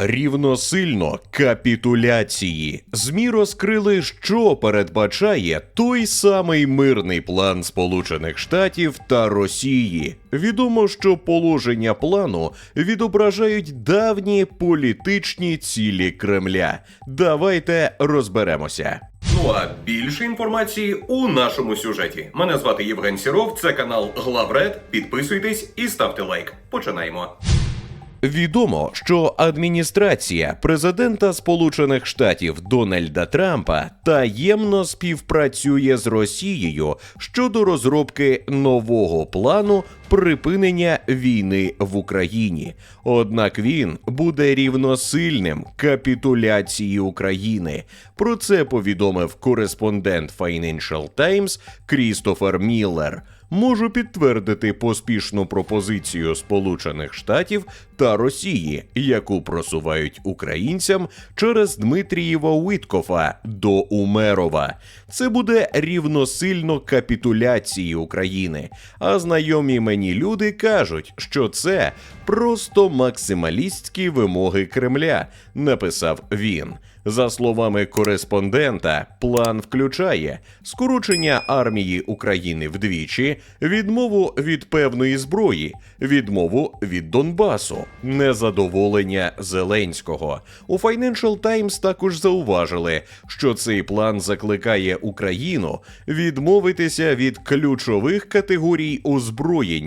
Рівносильно капітуляції. ЗМІ розкрили, що передбачає той самий мирний план Сполучених Штатів та Росії. Відомо, що положення плану відображають давні політичні цілі Кремля. Давайте розберемося. Ну а більше інформації у нашому сюжеті. Мене звати Євген Сіров. Це канал Главред. Підписуйтесь і ставте лайк. Починаємо. Відомо, що адміністрація президента Сполучених Штатів Дональда Трампа таємно співпрацює з Росією щодо розробки нового плану припинення війни в Україні. Однак він буде рівносильним капітуляції України. Про це повідомив кореспондент Financial Times Крістофер Міллер можу підтвердити поспішну пропозицію Сполучених Штатів та Росії, яку просувають українцям через Дмитрієва Уіткофа до Умерова. Це буде рівносильно капітуляції України. А знайомі мені люди кажуть, що це просто максималістські вимоги Кремля, написав він. За словами кореспондента, план включає скорочення армії України вдвічі, відмову від певної зброї, відмову від Донбасу, незадоволення Зеленського. У Financial Times також зауважили, що цей план закликає Україну відмовитися від ключових категорій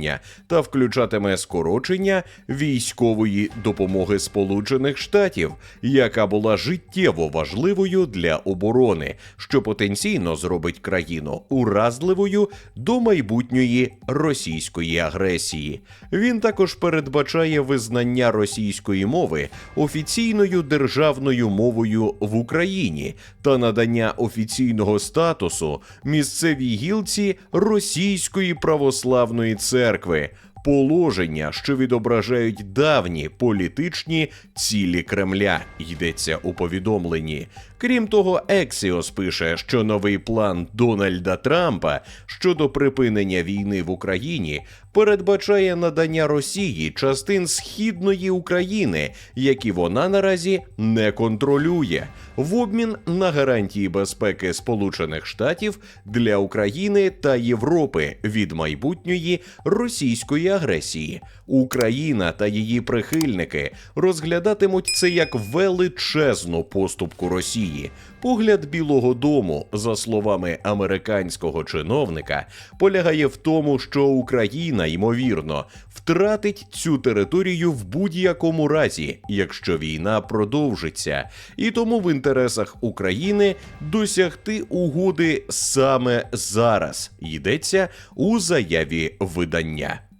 озброєння та включатиме скорочення військової допомоги Сполучених Штатів, яка була життєво важливою для оборони, що потенційно зробить країну уразливою до майбутньої російської агресії. Він також передбачає визнання російської мови офіційною державною мовою в Україні та надання офіційного статусу місцевій гілці Російської православної церкви. Положення, що відображають давні політичні цілі Кремля, йдеться у повідомленні. Крім того, Ексіос пише, що новий план Дональда Трампа щодо припинення війни в Україні передбачає надання Росії частин східної України, які вона наразі не контролює, в обмін на гарантії безпеки Сполучених Штатів для України та Європи від майбутньої російської агресії. Україна та її прихильники розглядатимуть це як величезну поступку Росії. Погляд Білого Дому, за словами американського чиновника, полягає в тому, що Україна ймовірно втратить цю територію в будь-якому разі, якщо війна продовжиться, і тому в інтересах України досягти угоди саме зараз йдеться у заяві видання.